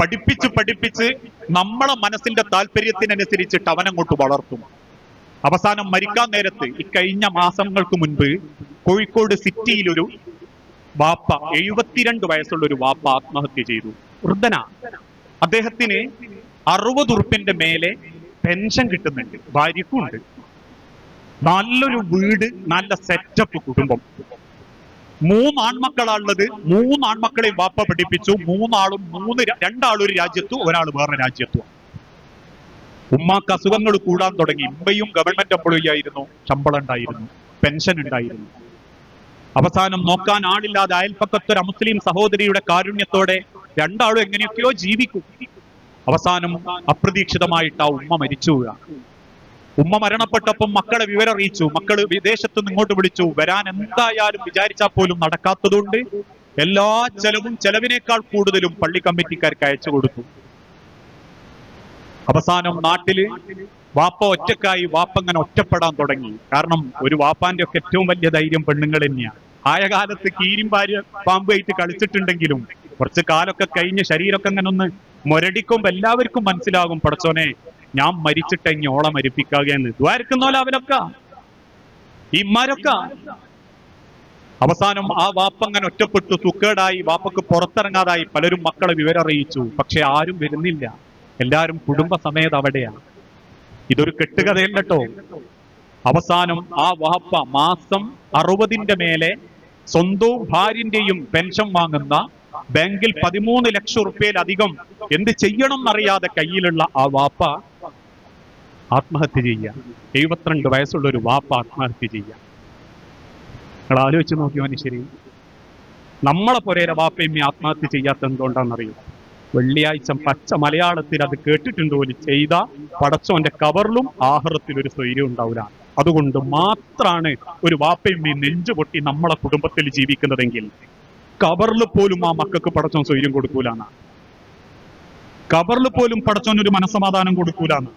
പഠിപ്പിച്ച് പഠിപ്പിച്ച് നമ്മളെ മനസ്സിന്റെ താല്പര്യത്തിനനുസരിച്ചിട്ട് അവനങ്ങോട്ട് വളർത്തും. അവസാനം മരിക്കാൻ നേരത്ത് ഇക്കഴിഞ്ഞ മാസങ്ങൾക്ക് മുൻപ് കോഴിക്കോട് സിറ്റിയിലൊരു വാപ്പ എഴുപത്തിരണ്ട് വയസ്സുള്ള ഒരു വാപ്പ ആത്മഹത്യ ചെയ്തു. വൃദ്ധന. അദ്ദേഹത്തിന് അറുപത് ഉറുപ്പിന്റെ മേലെ പെൻഷൻ കിട്ടുന്നുണ്ട്. ഭാര്യക്കും ഉണ്ട് നല്ലൊരു വീട് നല്ല സെറ്റപ്പ് കുടുംബം. മൂന്ന് ആൺമക്കളാണുള്ളത് മൂന്ന് വാപ്പ പഠിപ്പിച്ചു. മൂന്നാളും മൂന്ന് രണ്ടാളും ഒരു രാജ്യത്തും ഒരാൾ വേറെ രാജ്യത്തും. ഉമ്മാക്ക് അസുഖങ്ങൾ കൂടാൻ തുടങ്ങി. ഉമ്മയും ഗവൺമെന്റ് എംപ്ലോയി ആയിരുന്നു ശമ്പളം ഉണ്ടായിരുന്നു. പെൻഷൻ ഉണ്ടായിരുന്നു. അവസാനം നോക്കാൻ ആളില്ലാതെ അയൽപ്പക്കത്തൊരു മുസ്ലിം സഹോദരിയുടെ കാരുണ്യത്തോടെ രണ്ടാളും എങ്ങനെയൊക്കെയോ ജീവിക്കും. അവസാനം അപ്രതീക്ഷിതമായിട്ട് ആ ഉമ്മ മരിച്ചു. ഉമ്മ മരണപ്പെട്ടപ്പം മക്കളെ വിവരം അറിയിച്ചു. മക്കൾ വിദേശത്ത് നിന്ന് ഇങ്ങോട്ട് വിളിച്ചു. വരാൻ എന്തായാലും വിചാരിച്ചാൽ പോലും നടക്കാത്തതുകൊണ്ട് എല്ലാ ചെലവും ചെലവിനേക്കാൾ കൂടുതലും പള്ളി കമ്മിറ്റിക്കാർക്ക് അയച്ചു കൊടുത്തു. അവസാനം നാട്ടിൽ വാപ്പ ഒറ്റക്കായി വാപ്പ അങ്ങനെ ഒറ്റപ്പെടാൻ തുടങ്ങി. കാരണം ഒരു വാപ്പാന്റെ ഒക്കെ ഏറ്റവും വലിയ ധൈര്യം പെണ്ണുങ്ങൾ തന്നെയാണ് ആയ കാലത്ത് കീരിയും ഭാര്യ പാമ്പായിട്ട് കളിച്ചിട്ടുണ്ടെങ്കിലും കുറച്ച് കാലൊക്കെ കഴിഞ്ഞ് ശരീരമൊക്കെ അങ്ങനെ ഒന്ന് മുരടിക്കുമ്പോ എല്ലാവർക്കും മനസ്സിലാകും പടച്ചോനെ ഞാൻ മരിച്ചിട്ട് ഞോളെ ഓളെ മരിപ്പിക്കാകെന്ന് ദ്വാരക്കുന്നോലെ അവനൊക്ക ഇമാരൊക്കെ അവസാനം ആ വാപ്പ അങ്ങനെ ഒറ്റപ്പെട്ടു തുക്കേടായി വാപ്പക്ക് പുറത്തിറങ്ങാതായി പലരും മക്കളെ വിവരം അറിയിച്ചു. പക്ഷെ ആരും വരുന്നില്ല. എല്ലാരും കുടുംബസമേത അവിടെയാണ്. ഇതൊരു കെട്ടുകഥയല്ല കേട്ടോ അവസാനം ആ വാപ്പ മാസം അറുപതിന്റെ മേലെ സ്വന്തവും ഭാര്യന്റെയും പെൻഷൻ വാങ്ങുന്ന ബാങ്കിൽ പതിമൂന്ന് ലക്ഷം റുപ്യയിലധികം എന്ത് ചെയ്യണം എന്നറിയാതെ കയ്യിലുള്ള ആ വാപ്പ ആത്മഹത്യ ചെയ്യുക. എഴുപത്തിരണ്ട് വയസ്സുള്ള ഒരു വാപ്പ ആത്മഹത്യ ചെയ്യുക. നിങ്ങൾ ആലോചിച്ച് നോക്കി ശരി നമ്മളെ പൊരേരെ വാപ്പയും ഈ ആത്മഹത്യ ചെയ്യാത്ത എന്തുകൊണ്ടാണെന്നറിയോ? വെള്ളിയാഴ്ച പച്ച മലയാളത്തിൽ അത് കേട്ടിട്ടുണ്ടോ പോലും ചെയ്ത പടച്ചോന്റെ കവറിലും ആഹാരത്തിൽ ഒരു സ്വൈര്യം ഉണ്ടാവില്ല അതുകൊണ്ട് മാത്രാണ് ഒരു വാപ്പയും ഈ നെഞ്ചു പൊട്ടി നമ്മളെ കുടുംബത്തിൽ ജീവിക്കുന്നതെങ്കിൽ കവറിൽ പോലും ആ മക്കൾക്ക് പടച്ചോൻ സ്വൈര്യം കൊടുക്കൂലാണ് കബറിൽ പോലും പടച്ചോൻ ഒരു മനസമാധാനം കൊടുക്കൂലാണ്